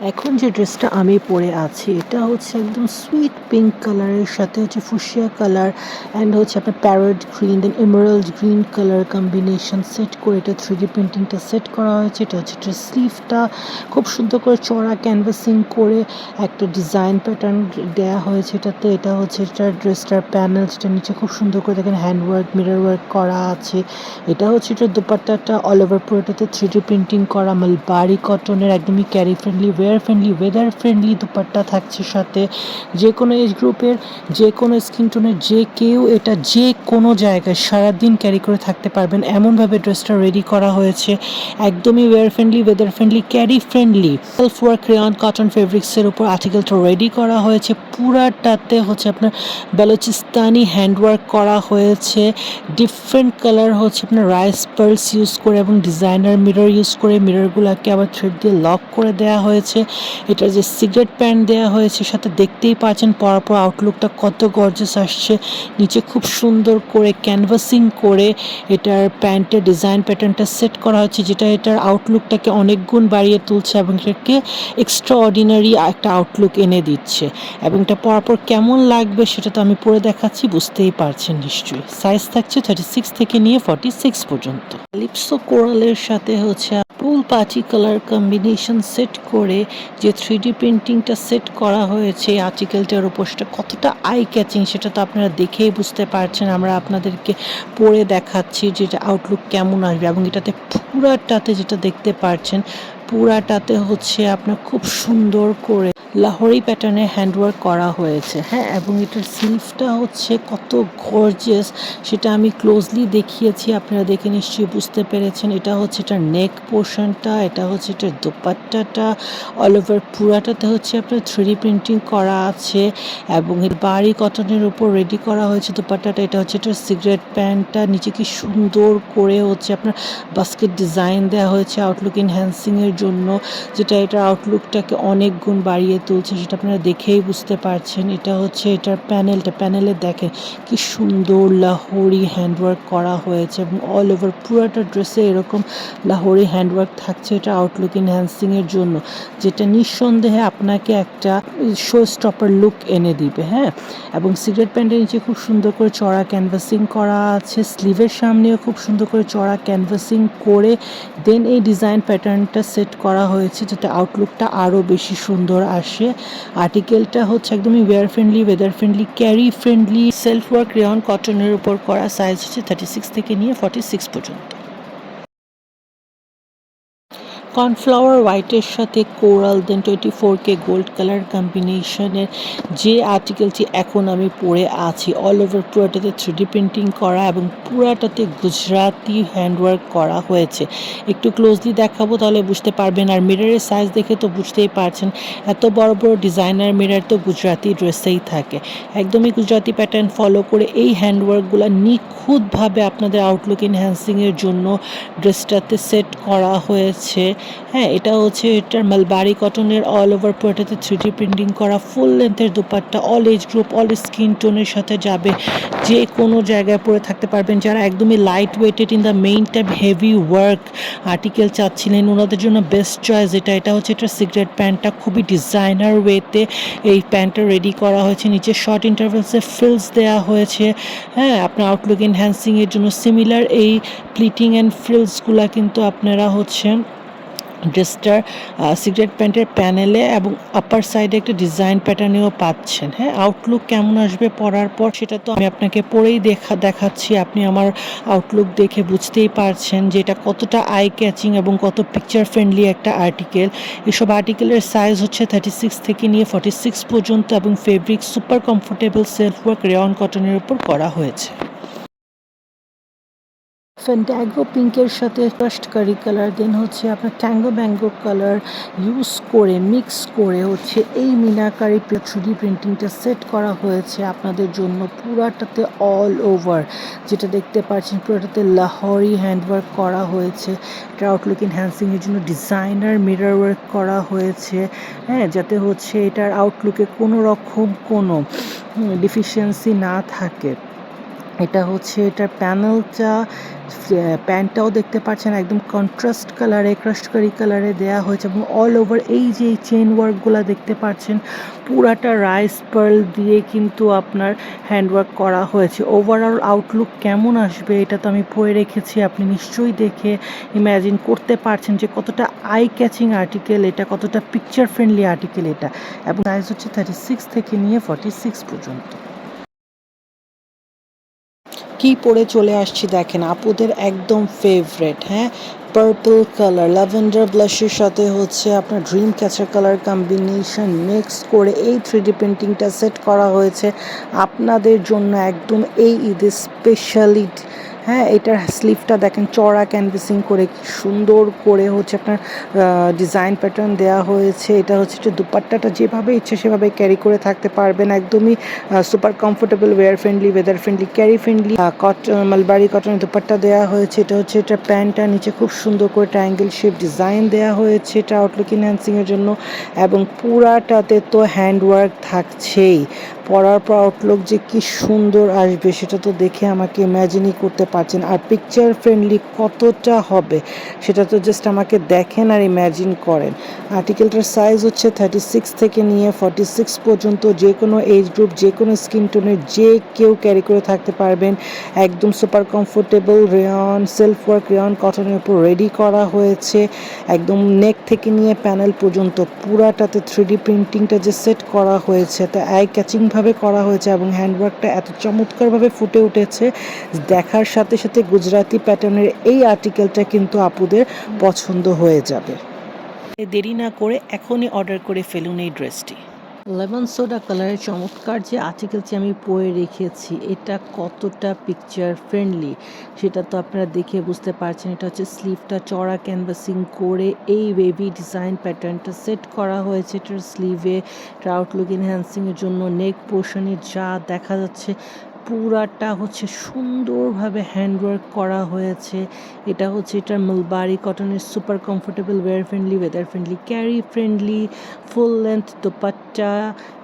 এখন যে ড্রেসটা আমি পরে আছি, এটা হচ্ছে একদম সুইট পিঙ্ক কালারের সাথে হচ্ছে ফুসিয়া কালার অ্যান্ড হচ্ছে আপনার parrot green then emerald green colour combination set করে এটা থ্রি ডি প্রিন্টিংটা সেট করা হয়েছে। এটা হচ্ছে এটা স্লিভটা খুব সুন্দর করে চড়া ক্যানভাসিং করে একটা ডিজাইন প্যাটার্ন দেওয়া হয়েছে এটাতে। এটা হচ্ছে এটা ড্রেসটার প্যানেল যেটা নিচে খুব সুন্দর করে দেখেন হ্যান্ড ওয়ার্ক মিরর ওয়ার্ক করা আছে। এটা হচ্ছে এটা দুপাট্টাটা অল ওভার পুরোটাতে থ্রি ডি প্রিন্টিং করা, মালবাড়ি কটনের একদমই carry friendly wear friendly weather friendly dupatta থাকছে সাথে। যে কোনো এজ গ্রুপের যে কোনো স্কিন টোনের যে কেউ এটা যে কোনো জায়গায় সারাদিন ক্যারি করে থাকতে পারবেন। এমনভাবে ড্রেসটা রেডি করা হয়েছে। একদমই wear friendly weather friendly carry friendly self work rayon cotton ফেব্রিক্সের উপর আর্টিকেলটা রেডি করা হয়েছে। পুরাটাতে হচ্ছে আপনার বেলোচিস্তানি হ্যান্ডওয়ার্ক করা হয়েছে। ডিফারেন্ট কালার হচ্ছে আপনার রাইস পার্লস ইউজ করে এবং ডিজাইনার মিরর ইউজ করে মিররগুলোকে আবার থ্রেড দিয়ে লক করে দেওয়া হয়েছে। এটার যে সিগারেট প্যান্ট দেওয়া হয়েছে সাথে দেখতেই পাচ্ছেন। পর পর আউটলুকটা কত গর্জেস আসছে। নিচে খুব সুন্দর করে ক্যানভাসিং করে এটার প্যান্টের ডিজাইন প্যাটার্নটা সেট করা হচ্ছে যেটা এটার আউটলুকটাকে অনেক গুণ বাড়িয়ে তুলছে এবং এটাকে এক্সট্রা অর্ডিনারি একটা আউটলুক এনে দিচ্ছে। এবং এটা পরপর কেমন লাগবে সেটা তো আমি পরে দেখাচ্ছি, বুঝতেই পারছেন নিশ্চয়ই। সাইজ থাকছে থার্টি সিক্স থেকে নিয়ে ফর্টি সিক্স পর্যন্ত। লিপসো কোরালের সাথে হচ্ছে ফুল পাচি কালার কম্বিনেশন সেট করে যে থ্রি প্রিন্টিংটা সেট করা হয়েছে আর্টিকেলটার উপর, সেটা কতটা আই ক্যাচিং সেটা তো আপনারা দেখেই বুঝতে পারছেন। আমরা আপনাদেরকে পড়ে দেখাচ্ছি যে এটা আউটলুক কেমন আসবে এবং এটাতে পুরাটাতে যেটা দেখতে পারছেন, পুরাটাতে হচ্ছে আপনার খুব সুন্দর করে লাহোরি প্যাটার্নে হ্যান্ডওয়ার্ক করা হয়েছে। হ্যাঁ এবং এটার স্লিভটা হচ্ছে কত গর্জিয়াস সেটা আমি ক্লোজলি দেখিয়েছি, আপনারা দেখে নিশ্চয়ই বুঝতে পেরেছেন। এটা হচ্ছে এটার নেক পোর্শনটা এটা হচ্ছে এটার দোপাট্টাটা অল ওভার পুরাটাতে হচ্ছে আপনার থ্রি প্রিন্টিং করা আছে, এবং এর বাড়ি কটনের উপর রেডি করা হয়েছে দোপাট্টাটা। এটা হচ্ছে এটার সিগারেট প্যান্টটা নিচে কি সুন্দর করে হচ্ছে আপনার বাস্কেট ডিজাইন দেওয়া হয়েছে আউটলুক এনহ্যান্সিংয়ের জন্য, যেটা এটার আউটলুকটাকে অনেক গুণ বাড়িয়ে তুলছে, সেটা আপনারা দেখেই বুঝতে পারছেন। এটা হচ্ছে, এটার প্যানেলটা প্যানেলে দেখেন কি সুন্দর লাহোরি হ্যান্ডওয়ার্ক করা হয়েছে এবং অল ওভার পুরোটা ড্রেসে এরকম লাহোরি হ্যান্ডওয়ার্ক থাকছে এটা আউটলুক এনহ্যান্সিংয়ের জন্য, যেটা নিঃসন্দেহে আপনাকে একটা শো স্টপার লুক এনে দিবে হ্যাঁ? এবং সিগারেট প্যান্টের নিচে খুব সুন্দর করে চড়া ক্যানভাসিং করা আছে স্লিভের সামনেও খুব সুন্দর করে চড়া ক্যানভাসিং করে দেন এই ডিজাইন প্যাটার্নটা সেট করা হয়েছে যেটা আউটলুকটা আরও বেশি সুন্দর আসে। আর্টিকেলটা হচ্ছে একদমই wear friendly weather friendly carry friendly self work rayon কটনের উপর করা সাইজ হচ্ছে থার্টি সিক্স থেকে নিয়ে ফর্টি সিক্স পর্যন্ত। কর্নফ্লাওয়ার হোয়াইটের সাথে coral then twenty four K gold colour কম্বিনেশনের। যে আর্টিকেলটি এখন আমি পরে আছি অল ওভার পুরাটাতে থ্রিডি প্রিন্টিং করা এবং পুরাটাতে গুজরাতি হ্যান্ডওয়ার্ক করা হয়েছে। একটু ক্লোজলি দেখাবো, তাহলে বুঝতে পারবেন। আর মিররের সাইজ দেখে তো বুঝতেই পারছেন, এত বড় বড় ডিজাইনার মিরর তো গুজরাতি ড্রেসেই থাকে। একদমই গুজরাতি প্যাটার্ন ফলো করে এই হ্যান্ডওয়ার্কগুলো নিখুঁতভাবে আপনাদের আউটলুক এনহ্যান্সিংয়ের জন্য ড্রেসটাতে সেট করা হয়েছে। হ্যাঁ এটা হচ্ছে এটার মালবারি কটনের অল ওভার পুরোটাতে থ্রি প্রিন্টিং করা full লেন্থের dupatta all age group all skin টোনের সাথে যাবে। যে কোনো জায়গায় পরে থাকতে পারবেন। যারা একদমই light weighted in the main type heavy work article চাচ্ছিলেন, ওনাদের জন্য বেস্ট চয়েস এটা। এটা হচ্ছে এটা সিগারেট প্যান্টটা খুবই ডিজাইনার ওয়েতে এই প্যান্টটা রেডি করা হয়েছে। নিচে শর্ট ইন্টারভেলসে ফিলস দেওয়া হয়েছে। হ্যাঁ আপনার আউটলুক এনহ্যান্সিংয়ের জন্য সিমিলার এই প্লিটিং অ্যান্ড ফ্রিলসগুলা কিন্তু আপনারা হচ্ছে ড্রেসটার সিগারেট প্যান্টের প্যানেলে এবং আপার সাইডে একটা ডিজাইন প্যাটার্নেও পাচ্ছেন। হ্যাঁ আউটলুক কেমন আসবে পরার পর সেটা তো আমি আপনাকে পরেই দেখা, দেখাচ্ছি। আপনি আমার আউটলুক দেখে বুঝতেই পারছেন যে এটা কতটা আই ক্যাচিং এবং কত পিকচার ফ্রেন্ডলি একটা আর্টিকেল এসব আর্টিকেলের সাইজ হচ্ছে থার্টি সিক্স থেকে নিয়ে ফর্টি সিক্স পর্যন্ত এবং fabric super comfortable self work rayon কটনের উপর করা হয়েছে। ফ্যান্টাগো পিঙ্কের সাথে কারি কালার দেন হচ্ছে আপনার ট্যাঙ্গো ব্যাঙ্গো কালার ইউজ করে মিক্স করে হচ্ছে এই মিনাকারি থ্রিডি প্রিন্টিংটা সেট করা হয়েছে আপনাদের জন্য পুরাটাতে অল ওভার যেটা দেখতে পাচ্ছেন পুরাটাতে লাহরি হ্যান্ডওয়ার্ক করা হয়েছে, এটা আউটলুক এনহ্যান্সিংয়ের জন্য ডিজাইনার মিরর ওয়ার্ক করা হয়েছে হ্যাঁ যাতে হচ্ছে এটার আউটলুকে কোনো রকম কোনো ডিফিসিয়েন্সি না থাকে। এটা হচ্ছে, এটার প্যানেলটা প্যান্টটাও দেখতে পাচ্ছেন, একদম কন্ট্রাস্ট কালারে ক্রাস্টকারি কালারে দেয়া হয়েছে এবং অল ওভার এই যে এই চেন ওয়ার্কগুলো দেখতে পাচ্ছেন, পুরাটা রাইস পার্ল দিয়ে কিন্তু আপনার হ্যান্ডওয়ার্ক করা হয়েছে। ওভারঅল আউটলুক কেমন আসবে এটা তো আমি পরে রেখেছি, আপনি নিশ্চয়ই দেখে ইম্যাজিন করতে পারছেন যে কতটা আই ক্যাচিং আর্টিকেল এটা, কতটা পিকচার ফ্রেন্ডলি আর্টিকেল এটা। এবং সাইজ হচ্ছে থার্টি সিক্স থেকে নিয়ে ফর্টি সিক্স পর্যন্ত। কি পরে চলে আসছি দেখেন, আপুদের একদম ফেভারেট হ্যাঁ? পার্পল কালার ল্যাভেন্ডার ব্লাশের সাথে হচ্ছে আপনার dream catcher colour combination mix করে এই থ্রি ডি প্রিন্টিংটা সেট করা হয়েছে। আপনাদের জন্য একদম এই ঈদের স্পেশালি হ্যাঁ এটার স্লিভটা দেখেন, চড়া ক্যানভাসিং করে সুন্দর করে হচ্ছে আপনার ডিজাইন প্যাটার্ন দেওয়া হয়েছে। এটা হচ্ছে যে দুপাট্টাটা যেভাবে ইচ্ছে সেভাবে ক্যারি করে থাকতে পারবেন। একদমই super comfortable wear friendly weather friendly carry friendly cotton mulberry কটনের দুপাট্টা দেওয়া হয়েছে। এটা হচ্ছে এটা প্যান্টটা নিচে খুব সুন্দর করে ট্রায়াঙ্গেল শেপ ডিজাইন দেওয়া হয়েছে এটা আউটলুক এনহ্যান্সিংয়ের জন্য এবং পুরাটাতে তো হ্যান্ডওয়ার্ক থাকছেই। পরার পর আউটলুক যে কি সুন্দর আসবে সেটা তো দেখে আমাকে ইম্যাজিনই করতে পারছেন। আর পিকচার ফ্রেন্ডলি কতটা হবে সেটা তো জাস্ট আমাকে দেখেন আর ইম্যাজিন করেন। আর্টিকেলটার সাইজ হচ্ছে থার্টি সিক্স থেকে নিয়ে ফর্টি সিক্স পর্যন্ত যে কোনো এজ গ্রুপ যে কোনো স্কিন টোনের যে কেউ ক্যারি করে থাকতে পারবেন। একদম super comfortable rayon self work rayon কটনের উপর রেডি করা হয়েছে। একদম নেক থেকে নিয়ে প্যানেল পর্যন্ত পুরাটাতে থ্রি ডি প্রিন্টিংটা যে সেট করা হয়েছে, তা আই ক্যাচিংভাবে করা হয়েছে এবং হ্যান্ডওয়ার্কটা এত চমৎকারভাবে ফুটে উঠেছে, দেখার সাথে সাথে গুজরাতি প্যাটার্নের এই আর্টিকেলটা কিন্তু আপুদের পছন্দ হয়ে যাবে। দেরি না করে এখনই অর্ডার করে ফেলুন এই ড্রেসটি লেমন সোডা কালারের চমৎকার যে আর্টিকেলটি আমি পরে রেখেছি, এটা কতটা পিকচার ফ্রেন্ডলি সেটা তো আপনারা দেখে বুঝতে পারছেন, এটা হচ্ছে স্লিভটা চড়া ক্যানভাসিং করে এই ওয়েভি ডিজাইন প্যাটার্নটা সেট করা হয়েছে। এটার স্লিভে এটা আউটলুক এনহ্যান্সিংয়ের জন্য নেক পোর্শনে যা দেখা যাচ্ছে পুরাটা হচ্ছে সুন্দরভাবে হ্যান্ডওয়ার্ক করা হয়েছে। এটা হচ্ছে এটার মালবারি কটনের super comfortable wear friendly weather friendly carry friendly full length dupatta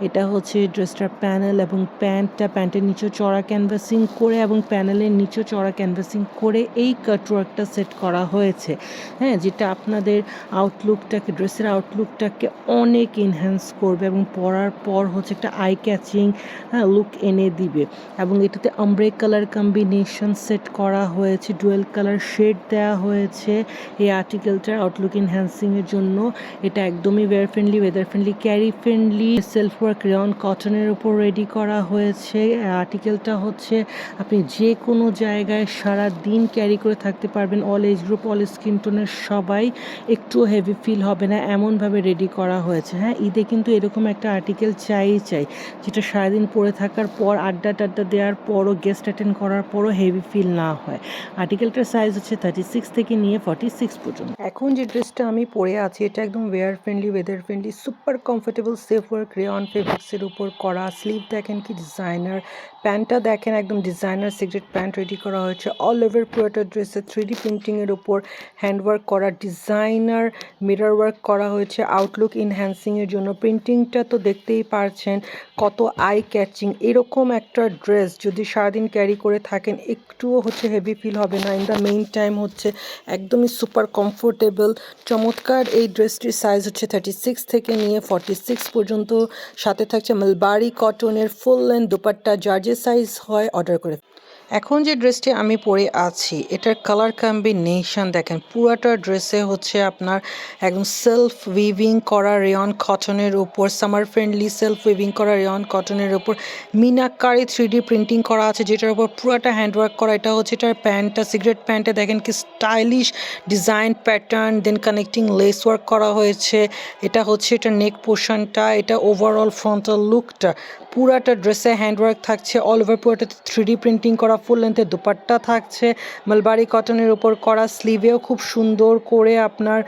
এটা হচ্ছে ড্রেসটার প্যানেল এবং প্যান্টটা প্যান্টের নিচে চড়া ক্যানভাসিং করে এবং প্যানেলের নিচে চড়া ক্যানভাসিং করে এই কাটওয়ার্কটা সেট করা হয়েছে। হ্যাঁ যেটা আপনাদের আউটলুকটাকে ড্রেসের আউটলুকটাকে অনেক এনহ্যান্স করবে এবং পরার পর হচ্ছে একটা আই ক্যাচিং হ্যাঁ লুক এনে দিবে। এবং এটাতে আমব্রে কালার কম্বিনেশন সেট করা হয়েছে ডুয়েল কালার শেড দেওয়া হয়েছে। এই আর্টিকেলটার আউটলুক এনহ্যান্সিংয়ের জন্য। এটা একদমই wear friendly weather friendly carry friendly self work rayon কটনের উপর রেডি করা হয়েছে। আর্টিকেলটা হচ্ছে, আপনি যে কোনো জায়গায় সারা দিন ক্যারি করে থাকতে পারবেন। All age group all skin টোনের সবাই একটু হেভি ফিল হবে না, এমনভাবে রেডি করা হয়েছে। হ্যাঁ ঈদে কিন্তু এরকম একটা আর্টিকেল চাই চাই, যেটা সারাদিন পরে থাকার পর আড্ডা টাড্ডা দেওয়ার পরও গেস্ট অ্যাটেন্ড করার পরও হেভি ফিল না হয়। আর্টিকেলটার সাইজ হচ্ছে থার্টি সিক্স থেকে নিয়ে ফর্টি সিক্স পর্যন্ত। এখন যে ড্রেসটা আমি পরে আছি, এটা একদম wear friendly weather friendly super comfortable self work rayon ফেব্রিক্সের উপর করা। স্লিভ দেখেন কি ডিজাইনার প্যান্টটা দেখেন একদম ডিজাইনার সিগারেট প্যান্ট রেডি করা হয়েছে। অল ওভার পুরোটা ড্রেসে থ্রি ডি প্রিন্টিংয়ের উপর হ্যান্ডওয়ার্ক করা ডিজাইনার মিরর ওয়ার্ক করা হয়েছে। আউটলুক ইনহ্যান্সিংয়ের জন্য। প্রিন্টিংটা তো দেখতেই পারছেন কত আই ক্যাচিং এরকম একটা ড্রেস যদি সারাদিন ক্যারি করে থাকেন, একটুও হচ্ছে হেভি ফিল হবে না। ইন দ্য মেইন টাইম হচ্ছে একদমই সুপার কমফোর্টেবল চমৎকার এই ড্রেসটির সাইজ হচ্ছে থার্টি সিক্স থেকে নিয়ে ফর্টি সিক্স পর্যন্ত। সাথে থাকছে মালবারি কটনের ফুল লেন্থ দুপাট্টা যে সাইজ হয় অর্ডার করে এখন যে ড্রেসটি আমি পরে আছি, এটার কালার কম্বিনেশন দেখেন, পুরাটা ড্রেসে হচ্ছে আপনার একদম সেলফ উইভিং করা রেয়ন কটনের উপর সামার ফ্রেন্ডলি সেলফ উইভিং করা রেয়ন কটনের উপর মিনাকারি থ্রি ডি প্রিন্টিং করা আছে যেটার উপর পুরাটা হ্যান্ডওয়ার্ক করা, এটা হচ্ছে এটার প্যান্টটা সিগারেট প্যান্টে দেখেন কি stylish design pattern then connecting lace work করা হয়েছে, এটা হচ্ছে এটা নেক পোর্শনটা এটা ওভারঅল ফ্রন্টাল লুকটা পুরাটা ড্রেসে হ্যান্ডওয়ার্ক থাকছে অল ওভার পুরাটাতে থ্রি ডি প্রিন্টিং করা ফুল লেন্থের দুপাট্টা থাকছে। মালবারি কটনের উপর করা স্লিভেও খুব সুন্দর করে আপনার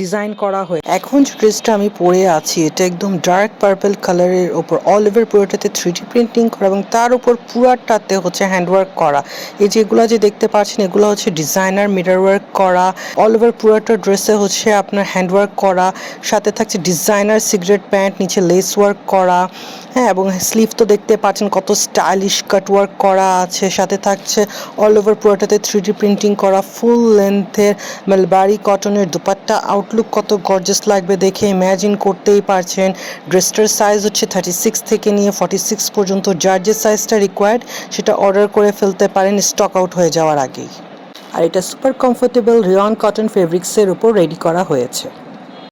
ডিজাইন করা হয় এখন যে ড্রেসটা আমি পরে আছি, এটা একদম ডার্ক পার্পল কালারের ওপর অল ওভার পুরোটাতে থ্রি ডি প্রিন্টিং করা এবং তার উপর পুরাটাতে হচ্ছে হ্যান্ডওয়ার্ক করা। এই যেগুলো যে দেখতে পাচ্ছেন, এগুলো হচ্ছে ডিজাইনার মিরর ওয়ার্ক করা। অল ওভার পুরোটা ড্রেসে হচ্ছে আপনার হ্যান্ডওয়ার্ক করা। সাথে থাকছে ডিজাইনার সিগারেট প্যান্ট নিচে লেস ওয়ার্ক করা। হ্যাঁ এবং স্লিভ তো দেখতে পাচ্ছেন কত স্টাইলিশ কাট ওয়ার্ক করা আছে। সাথে সাথে থাকছে। অল ওভার পুরোটাতে থ্রি ডি প্রিন্টিং করা ফুল লেন্থের মেলবারি কটনের দুপাট্টা আউটলুক কত গর্জেস লাগবে দেখে ইম্যাজিন করতেই পারছেন। ড্রেসটার সাইজ হচ্ছে থার্টি সিক্স থেকে নিয়ে ফর্টি সিক্স পর্যন্ত। যার যে সাইজটা রিকোয়ার্ড সেটা অর্ডার করে ফেলতে পারেন স্টক আউট হয়ে যাওয়ার আগেই। আর এটা সুপার কমফোর্টেবল রিয়ন কটন ফেব্রিক্সের উপর রেডি করা হয়েছে।